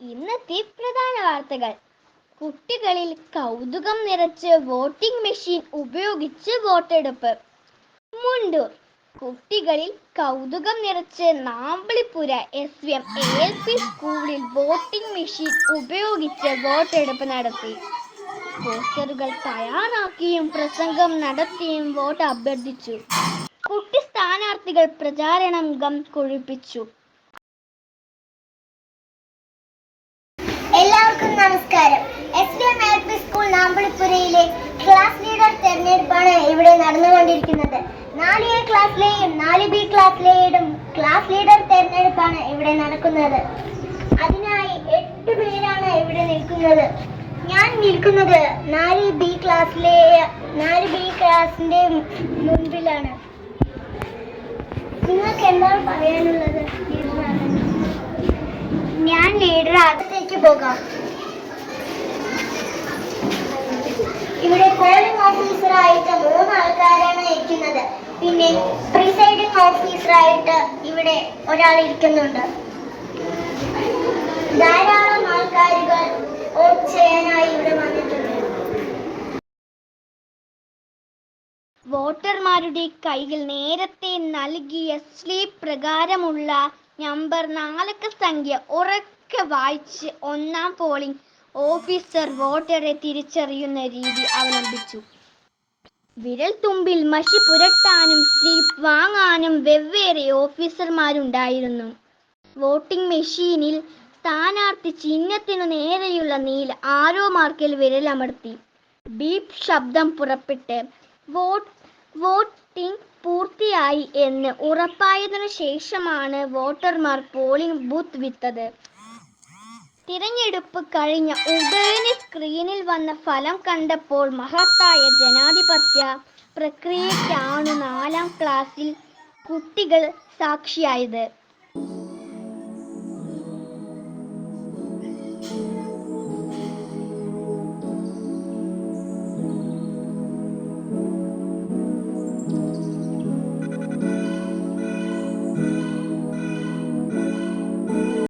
ഇന്നത്തെ പ്രധാന വാർത്തകൾ. കുട്ടികളിൽ കൗതുകം നിറച്ച് വോട്ടിംഗ് മെഷീൻ ഉപയോഗിച്ച് വോട്ടെടുപ്പ്. മുണ്ടൂർ. കുട്ടികളിൽ കൗതുകം നിറച്ച് നാമ്പളിപ്പുര S V M L P സ്കൂളിൽ വോട്ടിംഗ് മെഷീൻ ഉപയോഗിച്ച് വോട്ടെടുപ്പ് നടത്തി. പോസ്റ്ററുകൾ തയ്യാറാക്കിയും പ്രസംഗം നടത്തിയും വോട്ട് അഭ്യർത്ഥിച്ചു കുട്ടി സ്ഥാനാർത്ഥികൾ പ്രചാരണം ഗം കൊഴിപ്പിച്ചു എല്ലാവർക്കും നമസ്കാരം S D M L P school class leader തെരഞ്ഞെടുപ്പാണ് ഇവിടെ നടന്നുകൊണ്ടിരിക്കുന്നത്. നാല് എ ക്ലാസ്സിലെയും നാല് ബി ക്ലാസ്സിലെയും ക്ലാസ് ലീഡർ തെരഞ്ഞെടുപ്പാണ് ഇവിടെ നടക്കുന്നത്. അതിനായി എട്ട് പേരാണ് ഇവിടെ നിൽക്കുന്നത്. ഞാൻ നിൽക്കുന്നത് നാല് ബി ക്ലാസ്സിലെ നാല് ബി ക്ലാസിന്റെ മുൻപിലാണ്. നിങ്ങൾക്ക് എന്താണ് പറയാനുള്ളത്? ഞാൻ ലീഡർ അകത്തേക്ക് പോകാം. ഇവിടെ പോളിംഗ് ഓഫീസറായിട്ട് മൂന്ന് ആൾക്കാരാണ് ഇരിക്കുന്നത്. പിന്നെ പ്രിസൈഡിംഗ് ഓഫീസറായിട്ട് ഇവിടെ ഒരാൾ ഇരിക്കുന്നുണ്ട്. ധാരാളം ആൾക്കാരുകൾ വോട്ട് ചെയ്യാനായി ഇവിടെ വന്നിട്ടുണ്ട്. വോട്ടർമാരുടെ കയ്യിൽ നേരത്തെ നൽകിയ സ്ലീപ്പ് പ്രകാരമുള്ള നമ്പർ നാലക്ക സംഖ്യ ഉറക്കെ വായിച്ച് ഒന്നാം പോളിംഗ് ഓഫീസർ വോട്ടറെ തിരിച്ചറിയുന്ന രീതി അവലംബിച്ചു. വിരൽ തുമ്പിൽ മഷി പുരട്ടാനും സ്ലീപ്പ് വാങ്ങാനും വെവ്വേറെ ഓഫീസർമാരുണ്ടായിരുന്നു. വോട്ടിംഗ് മെഷീനിൽ സ്ഥാനാർത്ഥി ചിഹ്നത്തിനു നേരെയുള്ള നീല ആരോ മാർക്കിൽ വിരലമർത്തി. ബീപ് ശബ്ദം പുറപ്പെട്ട് വോട്ട് വോട്ടിംഗ് പൂർത്തിയായി എന്ന് ഉറപ്പായതിനു ശേഷമാണ് വോട്ടർമാർ പോളിംഗ് ബൂത്ത് വിട്ടത്. തിരഞ്ഞെടുപ്പ് കഴിഞ്ഞ ഉടനെ സ്ക്രീനിൽ വന്ന ഫലം കണ്ടപ്പോൾ മഹത്തായ ജനാധിപത്യ പ്രക്രിയയ്ക്കാണ് നാലാം ക്ലാസ്സിൽ കുട്ടികൾ സാക്ഷിയായത്.